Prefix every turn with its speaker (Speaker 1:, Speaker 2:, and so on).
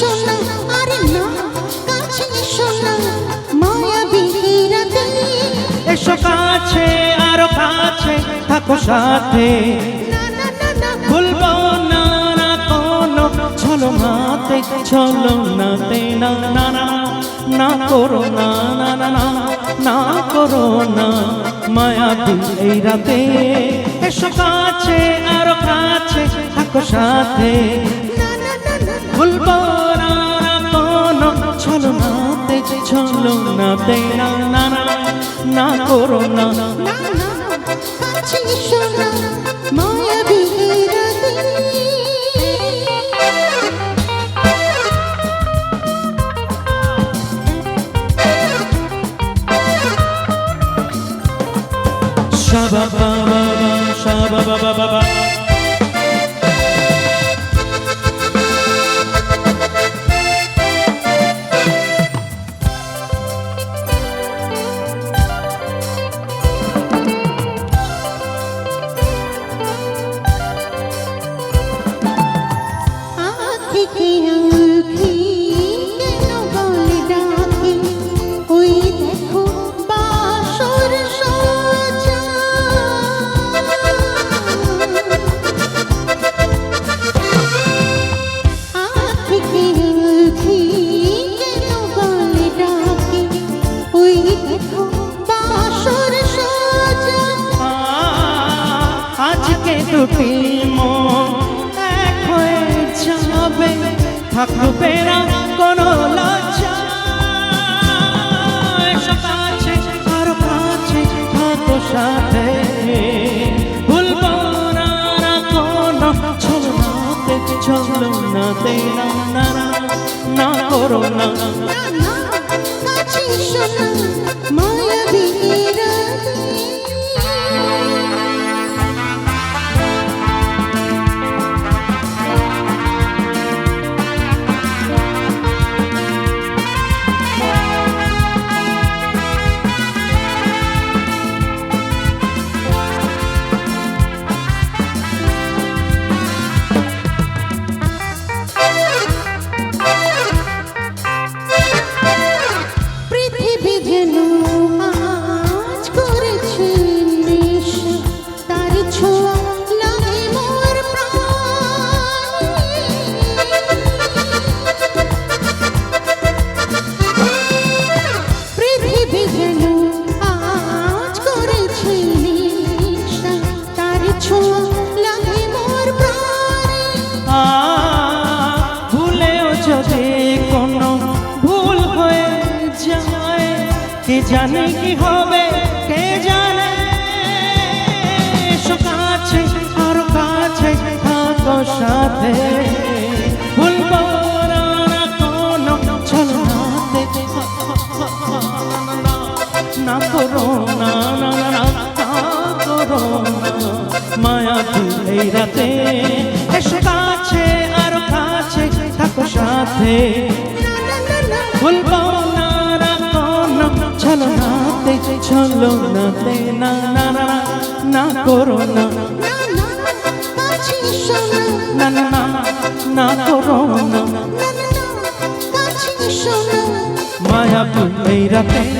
Speaker 1: সোনা আরে
Speaker 2: না কাছে সোনা মায়া বিহিরাতে এসো কাছে আরও কাছে থাকো সাথে
Speaker 1: ভুলবো না না কোনো চলো নাতে চলো নাতে না না না না করো না না না না না করো না মায়া এই রাতে এসো কাছে আরও কাছে থাকো সাথে ভুলবো নাতে চলো না না না না করো না Shabba ba ba ba, shabba ba ba ba ba.
Speaker 2: আঁখি কি আঁখি কেন বলে ডাকি ওই দেখো বাসর সজা আঁখি কি আঁখি কেন
Speaker 1: আজকে দুটি মন থাকবে না কোনো লজ্জা। কাছে আরও কাছে থাকো সাথে। ভুলবো না কোনো চলো নাতে চলো নাতে না না না করো না।
Speaker 2: না
Speaker 1: জানে কি হবে, কে জানে? কাছে, আরও কাছে, থাকো সাথে। কাছে, আর কাছে, থাকো সাথে। ভুলবো নাতে চলো নাতে না না না না করো না
Speaker 2: না না না
Speaker 1: না না না না করো না
Speaker 2: না না কাছে এসো না
Speaker 1: মায়া এই রাতে